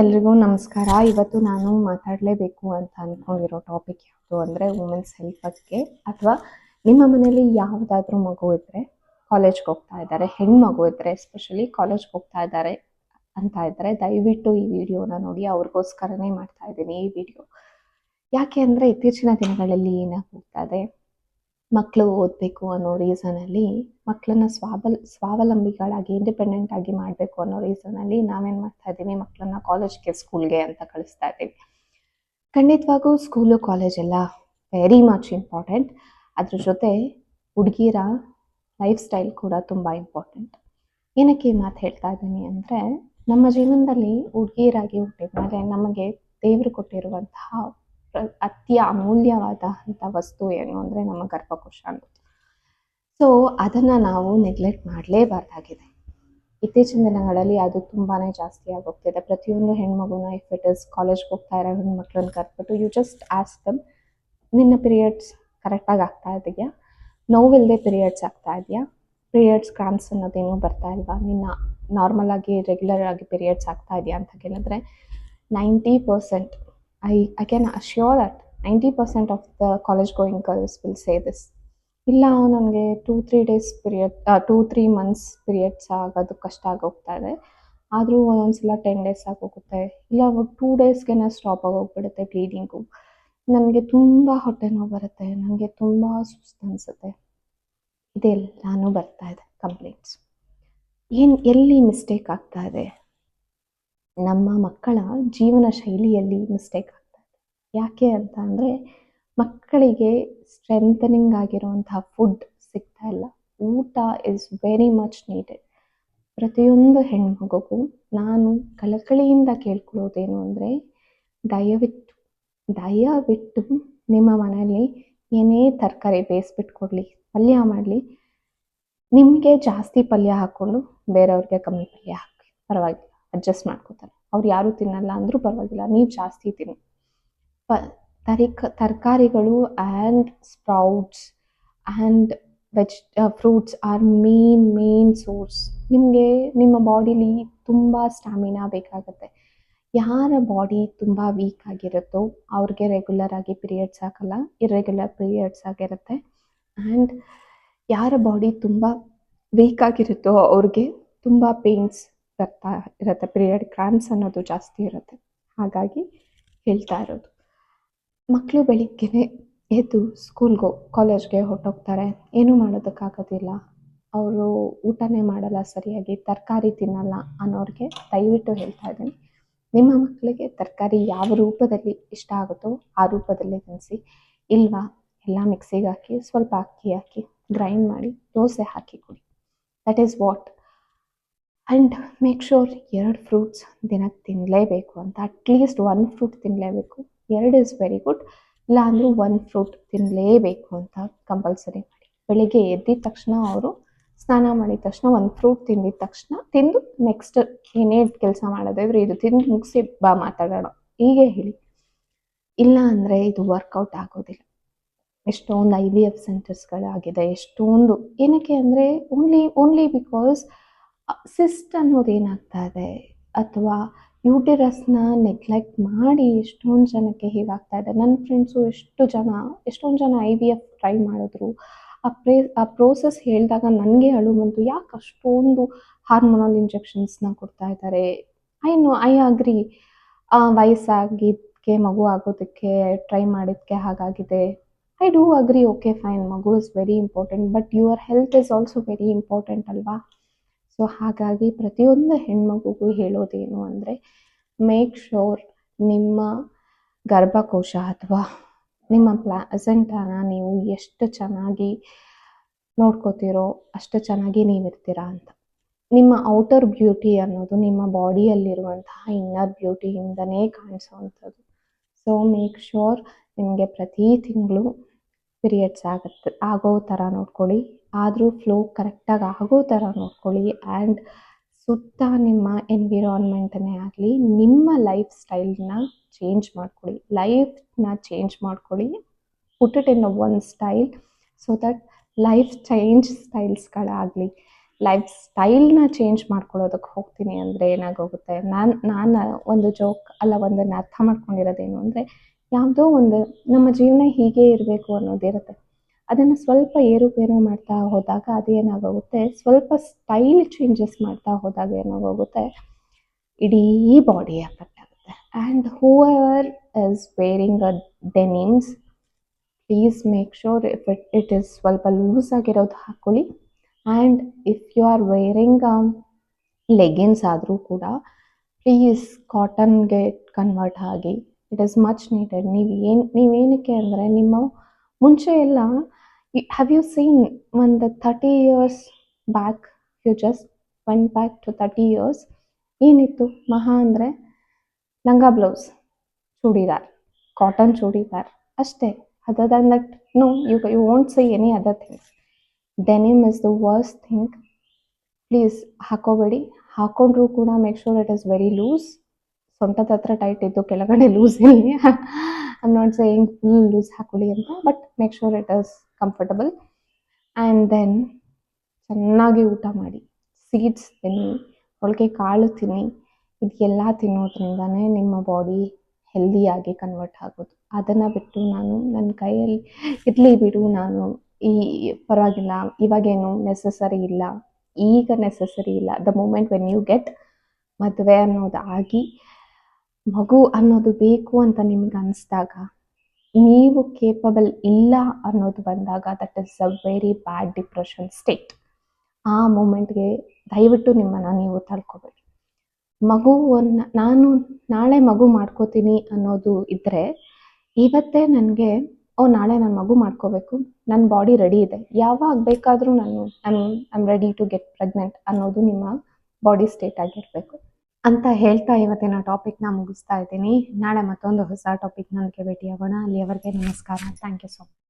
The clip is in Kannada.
ಎಲ್ರಿಗೂ ನಮಸ್ಕಾರ. ಇವತ್ತು ನಾನು ಮಾತಾಡಲೇಬೇಕು ಅಂತ ಅಂದ್ಕೊಂಡಿರೋ ಟಾಪಿಕ್ ಯಾವುದು ಅಂದರೆ ವುಮೆನ್ಸ್ ಹೆಲ್ತ್ ಬಗ್ಗೆ. ಅಥವಾ ನಿಮ್ಮ ಮನೇಲಿ ಯಾವುದಾದ್ರೂ ಮಗು ಇದ್ದರೆ ಕಾಲೇಜ್ಗೆ ಹೋಗ್ತಾ ಇದ್ದಾರೆ ಹೆಣ್ಮಗು ಇದ್ದರೆ ಎಸ್ಪೆಷಲಿ ಕಾಲೇಜ್ಗೆ ಹೋಗ್ತಾ ಇದ್ದಾರೆ ಅಂತ ಇದ್ದರೆ ದಯವಿಟ್ಟು ಈ ವಿಡಿಯೋನ ನೋಡಿ, ಅವ್ರಿಗೋಸ್ಕರನೇ ಮಾಡ್ತಾ ಇದ್ದೀನಿ ಈ ವಿಡಿಯೋ. ಯಾಕೆ ಅಂದರೆ ಇತ್ತೀಚಿನ ದಿನಗಳಲ್ಲಿ ಏನಾಗ್ತಾ ಇದೆ ಮಕ್ಕಳು ಓದಬೇಕು ಅನ್ನೋ ರೀಸನಲ್ಲಿ ಮಕ್ಕಳನ್ನ ಸ್ವಾವಲ್ ಸ್ವಾವಲಂಬಿಗಳಾಗಿ ಇಂಡಿಪೆಂಡೆಂಟ್ ಆಗಿ ಮಾಡಬೇಕು ಅನ್ನೋ ರೀಸನಲ್ಲಿ ನಾವೇನು ಮಾಡ್ತಾ ಇದ್ದೀವಿ? ಮಕ್ಕಳನ್ನ ಕಾಲೇಜ್ಗೆ ಸ್ಕೂಲ್ಗೆ ಅಂತ ಕಳಿಸ್ತಾ ಇದ್ದೀವಿ. ಖಂಡಿತವಾಗೂ ಸ್ಕೂಲು ಕಾಲೇಜ್ ಎಲ್ಲ ವೆರಿ ಮಚ್ ಇಂಪಾರ್ಟೆಂಟ್ ಅದ್ರ ಜೊತೆ ಹುಡುಗಿರ ಲೈಫ್ ಸ್ಟೈಲ್ ಕೂಡ ತುಂಬ ಇಂಪಾರ್ಟೆಂಟ್ ಏನಕ್ಕೆ ಮಾತು ಹೇಳ್ತಾ ಇದ್ದೀನಿ ಅಂದರೆ, ನಮ್ಮ ಜೀವನದಲ್ಲಿ ಹುಡುಗಿಯರಾಗಿ ಹುಟ್ಟಿದ ಮೇಲೆ ನಮಗೆ ದೇವರು ಕೊಟ್ಟಿರುವಂತಹ ಅತಿ ಅಮೂಲ್ಯವಾದಂಥ ವಸ್ತು ಏನು ಅಂದರೆ ನಮ್ಮ ಗರ್ಭಕೋಶ ಅನ್ನೋದು. ಸೊ ಅದನ್ನು ನಾವು ನೆಗ್ಲೆಕ್ಟ್ ಮಾಡಲೇಬಾರ್ದಾಗಿದೆ. ಇತ್ತೀಚಿನ ದಿನಗಳಲ್ಲಿ ಅದು ತುಂಬಾ ಜಾಸ್ತಿ ಆಗೋಗ್ತಿದೆ. ಪ್ರತಿಯೊಂದು ಹೆಣ್ಮಗುನ ಇಫ್ ಇಟ್ ಇಸ್ ಕಾಲೇಜ್ಗೆ ಹೋಗ್ತಾ ಇರೋ ಹೆಣ್ಮಕ್ಳನ್ನ ಕರ್ಬಿಟ್ಟು ಯು ಜಸ್ಟ್ ಆಸ್ಕ್ ದಮ್ ನಿನ್ನ ಪಿರಿಯಡ್ಸ್ ಕರೆಕ್ಟಾಗಿ ಆಗ್ತಾ ಇದೆಯಾ? ನೋವಿಲ್ಲದೆ ಪಿರಿಯಡ್ಸ್ ಆಗ್ತಾ ಇದೆಯಾ? ಪಿರಿಯಡ್ಸ್ ಕ್ರಾಂಪ್ಸ್ ಅನ್ನೋದೇನು ಬರ್ತಾ ಇಲ್ವಾ? ನಿನ್ನ ನಾರ್ಮಲ್ ಆಗಿ ರೆಗ್ಯುಲರ್ ಆಗಿ ಪಿರಿಯಡ್ಸ್ ಆಗ್ತಾ ಇದೆಯಾ ಅಂತ ಕೇಳಿದ್ರೆ ninety percent I I can assure that ninety percent of the college going girls will say this ಇಲ್ಲ, ನನಗೆ two three days period two three months periods ಆಗೋದು ಕಷ್ಟ ಆಗೋಗ್ತಾ ಇದೆ. ಆದರೂ ಒಂದೊಂದ್ಸಲ ಟೆನ್ ಡೇಸ್ ಆಗೋಗುತ್ತೆ. ಇಲ್ಲ ಟೂ ಡೇಸ್ಗೆ ಸ್ಟಾಪ್ ಆಗೋಗ್ಬಿಡುತ್ತೆ ಬ್ಲೀಡಿಂಗು ನನಗೆ ತುಂಬ ಹೊಟ್ಟೆ ನೋವು ಬರುತ್ತೆ. ನನಗೆ ತುಂಬ ಸುಸ್ತು ಅನಿಸುತ್ತೆ. ಇದೆಲ್ಲಾನು ಬರ್ತಾ ಇದೆ ಕಂಪ್ಲೇಂಟ್ಸ್ ಏನು, ಎಲ್ಲಿ ಮಿಸ್ಟೇಕ್ ಆಗ್ತಾ ಇದೆ? ನಮ್ಮ ಮಕ್ಕಳ ಜೀವನ ಶೈಲಿಯಲ್ಲಿ ಮಿಸ್ಟೇಕ್ ಆಗ್ತಾ ಇದೆ. ಯಾಕೆ ಅಂತ ಅಂದರೆ ಮಕ್ಕಳಿಗೆ ಸ್ಟ್ರೆಂಥನಿಂಗ್ ಆಗಿರುವಂತಹ ಫುಡ್ ಸಿಗ್ತಾ ಇಲ್ಲ. ಊಟ ಇಸ್ ವೆರಿ ಮಚ್ ನೀಡೆಡ್ ಪ್ರತಿಯೊಂದು ಹೆಣ್ಮಗುಗೂ ನಾನು ಕಳಕಳಿಯಿಂದ ಕೇಳ್ಕೊಳ್ಳೋದೇನು ಅಂದರೆ ದಯವಿಟ್ಟು ದಯವಿಟ್ಟು ನಿಮ್ಮ ಮನೆಯಲ್ಲಿ ಏನೇ ತರಕಾರಿ ಬೇಯಿಸ್ಬಿಟ್ಟು ಕೊಡಲಿ ಪಲ್ಯ ಮಾಡಲಿ, ನಿಮಗೆ ಜಾಸ್ತಿ ಪಲ್ಯ ಹಾಕ್ಕೊಂಡು ಬೇರೆಯವ್ರಿಗೆ ಕಮ್ಮಿ ಪಲ್ಯ ಹಾಕಿ ಪರವಾಗಿಲ್ಲ. ಅಡ್ಜಸ್ಟ್ ಮಾಡ್ಕೋತಾರೆ. ಅವ್ರು ಯಾರು ತಿನ್ನಲ್ಲ ಅಂದ್ರೂ ಪರವಾಗಿಲ್ಲ, ನೀವು ಜಾಸ್ತಿ ತಿನ್ನಿ. ಪ, ತರಿಕ, ತರಕಾರಿಗಳು and sprouts and veg fruits are main main source ನಿಮಗೆ, ನಿಮ್ಮ ಬಾಡಿಲಿ ತುಂಬ ಸ್ಟ್ಯಾಮಿನಾ ಬೇಕಾಗುತ್ತೆ. ಯಾರ ಬಾಡಿ ತುಂಬ ವೀಕ್ ಆಗಿರುತ್ತೋ ಅವ್ರಿಗೆ ರೆಗ್ಯುಲರ್ ಆಗಿ ಪೀರಿಯಡ್ಸ್ ಆಗಲ್ಲ ಇರ್ರೆಗ್ಯುಲರ್ ಪೀರಿಯಡ್ಸ್ ಆಗಿರುತ್ತೆ. ಆ್ಯಂಡ್ ಯಾರ ಬಾಡಿ ತುಂಬ ವೀಕ್ ಆಗಿರುತ್ತೋ ಅವ್ರಿಗೆ ತುಂಬ ಪೇಯ್ನ್ಸ್ ಬರ್ತಾ ಇರುತ್ತೆ ಪೀರಿಯಡ್ ಕ್ರಾಂಪ್ಸ್ ಅನ್ನೋದು ಜಾಸ್ತಿ ಇರುತ್ತೆ. ಹಾಗಾಗಿ ಹೇಳ್ತಾ ಇರೋದು. ಮಕ್ಕಳು ಬೆಳಿಗ್ಗೆನೆ ಎದ್ದು ಸ್ಕೂಲ್ಗೋ ಕಾಲೇಜ್ಗೆ ಹೊರಟೋಗ್ತಾರೆ. ಏನೂ ಮಾಡೋದಕ್ಕಾಗೋದಿಲ್ಲ. ಅವರು ಊಟನೇ ಮಾಡಲ್ಲ ಸರಿಯಾಗಿ, ತರಕಾರಿ ತಿನ್ನಲ್ಲ ಅನ್ನೋರಿಗೆ ದಯವಿಟ್ಟು ಹೇಳ್ತಾ ಇದ್ದೀನಿ. ನಿಮ್ಮ ಮಕ್ಕಳಿಗೆ ತರಕಾರಿ ಯಾವ ರೂಪದಲ್ಲಿ ಇಷ್ಟ ಆಗುತ್ತೋ ಆ ರೂಪದಲ್ಲಿ ತಿನ್ನಿಸಿ. ಇಲ್ವಾ, ಎಲ್ಲ ಮಿಕ್ಸಿಗೆ ಹಾಕಿ, ಸ್ವಲ್ಪ ಅಕ್ಕಿ ಹಾಕಿ ಗ್ರೈಂಡ್ ಮಾಡಿ, ದೋಸೆ ಹಾಕಿ ಕೊಡಿ. That is what and make sure ಎರಡು ಫ್ರೂಟ್ಸ್ ದಿನಕ್ಕೆ ತಿನ್ನಲೇಬೇಕು ಅಂತ. ಅಟ್ಲೀಸ್ಟ್ ಒನ್ ಫ್ರೂಟ್ ತಿನ್ನಲೇಬೇಕು ಎರಡು ಇಸ್ ವೆರಿ ಗುಡ್ ಇಲ್ಲ ಅಂದರೂ ಒನ್ ಫ್ರೂಟ್ ತಿನ್ನಲೇಬೇಕು ಅಂತ ಕಂಪಲ್ಸರಿ ಮಾಡಿ. ಬೆಳಿಗ್ಗೆ ಎದ್ದಿದ ತಕ್ಷಣ ಅವರು ಸ್ನಾನ ಮಾಡಿದ ತಕ್ಷಣ ಒಂದು ಫ್ರೂಟ್ ತಿಂದಿದ ತಕ್ಷಣ ತಿಂದು ನೆಕ್ಸ್ಟ್ ಏನೇ ಕೆಲಸ ಮಾಡೋದಾದ್ರೆ ಇದು ತಿಂದು ಮುಗಿಸಿ ಬಾ ಮಾತಾಡೋಣ. ಹೀಗೆ ಹೇಳಿ. ಇಲ್ಲ ಅಂದರೆ ಇದು ವರ್ಕೌಟ್ ಆಗೋದಿಲ್ಲ. ಎಷ್ಟೊಂದು ಐ ವಿ ಎಫ್ ಸೆಂಟರ್ಸ್ಗಳಾಗಿದೆ ಎಷ್ಟೊಂದು. ಏನಕ್ಕೆ ಅಂದರೆ ಓನ್ಲಿ ಓನ್ಲಿ ಬಿಕಾಸ್ ಸಿಸ್ಟ್ ಅನ್ನೋದು ಏನಾಗ್ತಾ ಇದೆ? ಅಥವಾ ಯೂಟಿರಸ್ನ ನೆಗ್ಲೆಕ್ಟ್ ಮಾಡಿ ಎಷ್ಟೊಂದು ಜನಕ್ಕೆ ಹೀಗಾಗ್ತಾ ಇದೆ? ನನ್ನ ಫ್ರೆಂಡ್ಸು ಎಷ್ಟು ಜನ, ಎಷ್ಟೊಂದು ಜನ ಐ ವಿ ಎಫ್ ಟ್ರೈ ಮಾಡಿದ್ರು. ಆ ಪ್ರೇ, ಆ ಪ್ರೋಸೆಸ್ ಹೇಳಿದಾಗ ನನಗೆ ಅಳು ಬಂತು ಯಾಕೆ ಅಷ್ಟೊಂದು ಹಾರ್ಮೋನಲ್ ಇಂಜೆಕ್ಷನ್ಸ್ನ ಕೊಡ್ತಾ ಇದ್ದಾರೆ ಐ ನೋ ಐ ಅಗ್ರಿ ವಯಸ್ಸಾಗಿದ್ದಕ್ಕೆ ಮಗು ಆಗೋದಕ್ಕೆ ಟ್ರೈ ಮಾಡಿದ್ದಕ್ಕೆ ಹಾಗಾಗಿದೆ. I do agree okay fine ಮಗು is very important but your health is also very important ಅಲ್ವಾ? ಸೊ ಹಾಗಾಗಿ ಪ್ರತಿಯೊಂದು ಹೆಣ್ಮಗುಗೂ ಹೇಳೋದೇನು ಅಂದರೆ ಮೇಕ್ ಶೋರ್ ನಿಮ್ಮ ಗರ್ಭಕೋಶ ಅಥವಾ ನಿಮ್ಮ ಪ್ಲಾಸೆಂಟನ ನೀವು ಎಷ್ಟು ಚೆನ್ನಾಗಿ ನೋಡ್ಕೋತೀರೋ ಅಷ್ಟು ಚೆನ್ನಾಗಿ ನೀವಿರ್ತೀರಾ ಅಂತ. ನಿಮ್ಮ ಔಟರ್ ಬ್ಯೂಟಿ ಅನ್ನೋದು ನಿಮ್ಮ ಬಾಡಿಯಲ್ಲಿರುವಂತಹ ಇನ್ನರ್ ಬ್ಯೂಟಿಯಿಂದನೇ ಕಾಣಿಸೋವಂಥದ್ದು ಸೊ ಮೇಕ್ ಶೋರ್ ನಿಮಗೆ ಪ್ರತಿ ತಿಂಗಳು ಪೀರಿಯಡ್ಸ್ ಆಗುತ್ತೆ, ಆಗೋ ಥರ ನೋಡ್ಕೊಳ್ಳಿ. ಆದರೂ ಫ್ಲೋ ಕರೆಕ್ಟಾಗಿ ಆಗೋ ಥರ ನೋಡ್ಕೊಳ್ಳಿ. ಆ್ಯಂಡ್ ಸುತ್ತ ನಿಮ್ಮ ಎನ್ವಿರಾನ್ಮೆಂಟನ್ನೇ ಆಗಲಿ, ನಿಮ್ಮ ಲೈಫ್ ಸ್ಟೈಲ್ನ ಚೇಂಜ್ ಮಾಡ್ಕೊಳ್ಳಿ. ಲೈಫ್ನ ಚೇಂಜ್ ಮಾಡ್ಕೊಳ್ಳಿ. Put it in one style so that life change ಸ್ಟೈಲ್ಸ್ಗಳಾಗಲಿ life ಸ್ಟೈಲ್ನ ಚೇಂಜ್ ಮಾಡ್ಕೊಳ್ಳೋದಕ್ಕೆ ಹೋಗ್ತೀನಿ ಅಂದರೆ ಏನಾಗೋಗುತ್ತೆ? ನಾನು ನಾನು ಒಂದು ಜೋಕ್ ಅಲ್ಲ, ಒಂದನ್ನು ಅರ್ಥ ಮಾಡ್ಕೊಂಡಿರೋದೇನು ಅಂದರೆ ಯಾವುದೋ ಒಂದು ನಮ್ಮ ಜೀವನ ಹೀಗೆ ಇರಬೇಕು ಅನ್ನೋದಿರುತ್ತೆ ಅದನ್ನು ಸ್ವಲ್ಪ ಏರುಪೇರು ಮಾಡ್ತಾ ಹೋದಾಗ ಅದು ಏನಾಗೋಗುತ್ತೆ, ಸ್ವಲ್ಪ ಸ್ಟೈಲ್ ಚೇಂಜಸ್ ಮಾಡ್ತಾ ಹೋದಾಗ ಏನಾಗೋಗುತ್ತೆ, ಇಡೀ ಬಾಡಿ ಎಫೆಕ್ಟ್ ಆಗುತ್ತೆ. And whoever is wearing a denims please make sure if it it is ಸ್ವಲ್ಪ ಲೂಸ್ ಆಗಿರೋದು ಹಾಕ್ಕೊಳ್ಳಿ and if you are wearing leggings ಆದರೂ ಕೂಡ ಪ್ಲೀಸ್ ಕಾಟನ್ಗೆ ಕನ್ವರ್ಟ್ ಆಗಿ ಇಟ್ ಇಸ್ ಮಚ್ ನೀಡೆಡ್ ನೀವು ಏನು ನೀವೇನಕ್ಕೆ ಅಂದರೆ ನಿಮ್ಮ ಮುಂಚೆ ಎಲ್ಲ ಹ್ಯಾವ್ ಯು ಸೀನ್ ಒಂದು thirty years back you just one back to thirty years ಏನಿತ್ತು? ಮಹಾ ಅಂದರೆ ಲಂಗ ಬ್ಲೌಸ್ ಚೂಡಿದಾರ್ ಕಾಟನ್ ಚೂಡಿದಾರ್. ಅಷ್ಟೇ. Other than that no you you want say any other things denim is the worst thing please ಹಾಕೋಬೇಡಿ. ಹಾಕೊಂಡ್ರೂ ಕೂಡ make sure it is very loose ಸೊಂಟದ ಹತ್ರ ಟೈಟ್ ಇದ್ದು ಕೆಳಗಡೆ ಲೂಸ್ ಇರಲಿ I not saying full loose ಹಾಕೊಳ್ಳಿ ಅಂತ but make sure it is comfortable and then ಚೆನ್ನಾಗಿ ಊಟ ಮಾಡಿ. ಸೀಡ್ಸ್ ತಿನ್ನಿ ಮೊಳಕೆ ಕಾಳು ತಿನ್ನಿ, ಇದೆಲ್ಲ ತಿನ್ನೋದ್ರಿಂದನೇ ನಿಮ್ಮ ಬಾಡಿ ಹೆಲ್ದಿಯಾಗಿ ಕನ್ವರ್ಟ್ ಆಗೋದು. ಅದನ್ನು ಬಿಟ್ಟು ನಾನು ನನ್ನ ಕೈಯಲ್ಲಿ ಇರಲಿ ಬಿಡು, ನಾನು ಈ ಪರವಾಗಿಲ್ಲ, ಇವಾಗೇನು ನೆಸಸರಿ ಇಲ್ಲ, ಈಗ ನೆಸಸರಿ ಇಲ್ಲ. The moment when you get ಮದುವೆ ಅನ್ನೋದು ಆಗಿ ಮಗು ಅನ್ನೋದು ಬೇಕು ಅಂತ ನಿಮ್ಗೆ ಅನಿಸ್ದಾಗ, ನೀವು ಕೇಪಬಲ್ ಇಲ್ಲ ಅನ್ನೋದು ಬಂದಾಗ that is a very bad depression state ಆ ಮೂಮೆಂಟ್ಗೆ ದಯವಿಟ್ಟು ನಿಮ್ಮನ್ನು ನೀವು ತಳ್ಕೊಬೇಡಿ. ಮಗುವನ್ನು ನಾನು ನಾಳೆ ಮಗು ಮಾಡ್ಕೋತೀನಿ ಅನ್ನೋದು ಇದ್ದರೆ ಇವತ್ತೇ ನನಗೆ, ಓ, ನಾಳೆ ನಾನು ಮಗು ಮಾಡ್ಕೋಬೇಕು ನನ್ನ ಬಾಡಿ ರೆಡಿ ಇದೆ, ಯಾವಾಗ ಬೇಕಾದರೂ ನಾನು I I'm ready to get pregnant ಅನ್ನೋದು ನಿಮ್ಮ ಬಾಡಿ ಸ್ಟೇಟ್ ಆಗಿರಬೇಕು. ಅಂತ ಹೇಳ್ತಾ ಇವತ್ತಿನ ಟಾಪಿಕ್ನ ಮುಗಿಸ್ತಾ ಇದ್ದೀನಿ. ನಾಳೆ ಮತ್ತೊಂದು ಹೊಸ ಟಾಪಿಕ್ನೊಂದಿಗೆ ಭೇಟಿಯಾಗೋಣ. ಅಲ್ಲಿಯವರೆಗೆ ನಮಸ್ಕಾರ. Thank you so much